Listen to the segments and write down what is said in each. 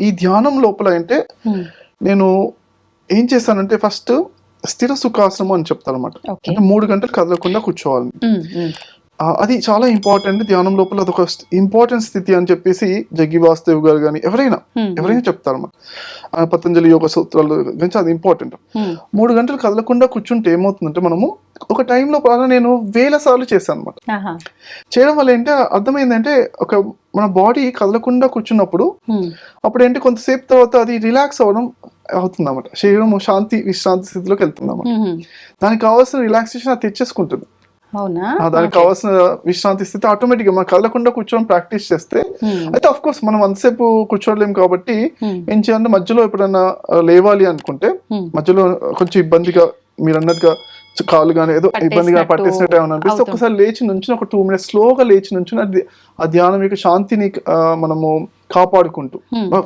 ఈ ధ్యానం లోపల అంటే ఉమ్, నేను ఏం చేశానంటే ఫస్ట్ స్థిర సుఖాసనం అని చెప్తాను అనమాట అంటే మూడు గంటలు కదలకుండా కూర్చోవాలి. ఉమ్, ఆ, అది చాలా ఇంపార్టెంట్ ధ్యానం లోపల అదొక ఇంపార్టెంట్ స్థితి అని చెప్పేసి జగ్గి వాసుదేవ్ గారు కానీ ఎవరైనా ఎవరైనా చెప్తారు ఆ, పతంజలి యోగ సూత్రాలు గురించి అది ఇంపార్టెంట్ మూడు గంటలు కదలకుండా కూర్చుంటే ఏమవుతుందంటే మనము ఒక టైంలో అలా నేను వేల సార్లు చేశాను అనమాట చేయడం వల్ల ఏంటి అర్థమైందంటే ఒక మన బాడీ కదలకుండా కూర్చున్నప్పుడు అప్పుడు ఏంటి కొంతసేపు తర్వాత అది రిలాక్స్ అవ్వడం అవుతుంది అన్నమాట శరీరం శాంతి విశ్రాంతి స్థితిలోకి వెళ్తుంది అన్నమాట ఉమ్, దానికి కావాల్సిన రిలాక్సేషన్ అది తెచ్చేసుకుంటుంది. దానికి. కావాల్సిన విశ్రాంతి స్థితి ఆటోమేటిక్గా మనం కదలకుండా కూర్చొని ప్రాక్టీస్ చేస్తే ఉమ్, అయితే ఆఫ్ కోర్స్ మనం అంతసేపు కూర్చోలేం కాబట్టి ఉమ్, ఏం చేయాలంటే మధ్యలో ఎప్పుడైనా లేవాలి అనుకుంటే ఉమ్, మధ్యలో కొంచెం ఇబ్బందిగా మీరు అన్నట్టుగా కాలు కానీ ఏదో ఇబ్బందిగా పట్టేసినట్టు ఏమైనా అనిపిస్తే. ఒకసారి లేచి నుంచి ఒక టూ మినిట్స్ స్లోగా లేచి నుంచి అది ఆ ధ్యానం యొక్క శాంతిని మనము కాపాడుకుంటూ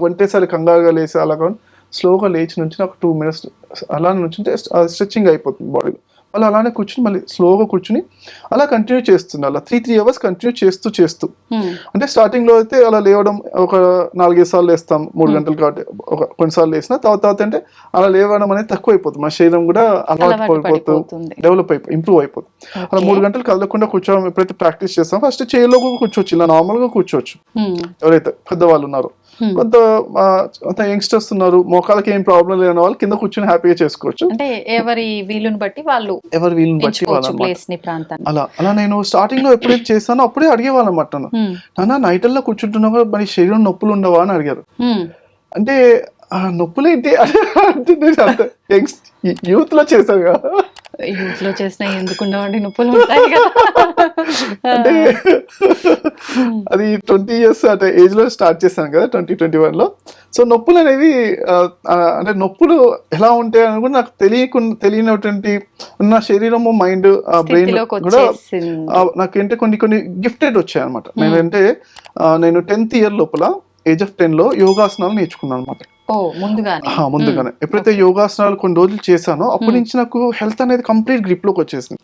ఒంటేసారి కంగారుగా లేసి అలా స్లోగా లేచి నుంచి ఒక టూ మినిట్స్ అలా నుంచుంటే స్ట్రెచ్చింగ్ అయిపోతుంది బాడీలో మళ్ళీ అలానే కూర్చుని మళ్ళీ స్లోగా కూర్చుని అలా కంటిన్యూ చేస్తుంది అలా త్రీ త్రీ అవర్స్ కంటిన్యూ చేస్తూ చేస్తూ. ఉమ్, అంటే స్టార్టింగ్లో అయితే అలా లేవడం ఒక నాలుగైదు సార్లు వేస్తాం మూడు గంటలు కాబట్టి ఒక కొన్నిసార్లు వేసిన తర్వాత తర్వాత అంటే అలా లేవడం అనేది తక్కువ అయిపోతుంది. మన శరీరం కూడా అలవాటు పడిపోతూ డెవలప్ అయిపో ఇంప్రూవ్ అయిపోతుంది. అలా. మూడు గంటలు కదలకుండా కూర్చోవడం ఎప్పుడైతే ప్రాక్టీస్ చేస్తాం ఫస్ట్ కూడా కూర్చోవచ్చు. ఇలా నార్మల్గా కూర్చోవచ్చు. ఉమ్, ఎవరైతే పెద్దవాళ్ళు ఉన్నారో. కొంత కొంత యంగ్స్టర్స్ ఉన్నారు మోకాలకి ఏం ప్రాబ్లం లేని వాళ్ళు కింద కూర్చొని హ్యాపీగా చేసుకోవచ్చు. అంటే ఎవరి వీలుని బట్టి వాళ్ళు ఎవరు వీళ్ళని బట్టి వాళ్ళు అలా అలా నేను స్టార్టింగ్లో ఎప్పుడైతే చేశానో అప్పుడే అడిగేవాళ్ళు అనమాట నన్ను నైటల్లో కూర్చుంటున్నావు మరి శరీరం నొప్పులు ఉండవా అని అడిగారు. అంటే ఆ నొప్పులు ఏంటి అంటే యూత్లో చేశాను కదా. యూత్లో చేసిన ఎందుకు ఉండవండి? నొప్పులు ఉంటాయి కదా. అంటే అది ట్వంటీ ఇయర్స్ అంటే ఏజ్లో స్టార్ట్ చేశాను కదా ట్వంటీ ట్వంటీ వన్లో. సో నొప్పులు ఆ, అంటే నొప్పులు ఎలా ఉంటాయి అని కూడా నాకు తెలియకుండా తెలియనటువంటి నా శరీరము మైండ్ బ్రెయిన్ కూడా ఆ, నాకేంటే కొన్ని కొన్ని గిఫ్టెడ్ వచ్చాయి అనమాట నేనంటే నేను టెన్త్ ఇయర్ లోపల ఏజ్ ఆఫ్ టెన్లో యోగాసనాలు నేర్చుకున్నాను అనమాట ముందుగానే. ఎప్పుడైతే యోగాసనాలు కొన్ని రోజులు చేశానో అప్పటి నుంచి నాకు హెల్త్ అనేది కంప్లీట్ గ్రిప్లోకి వచ్చేసింది.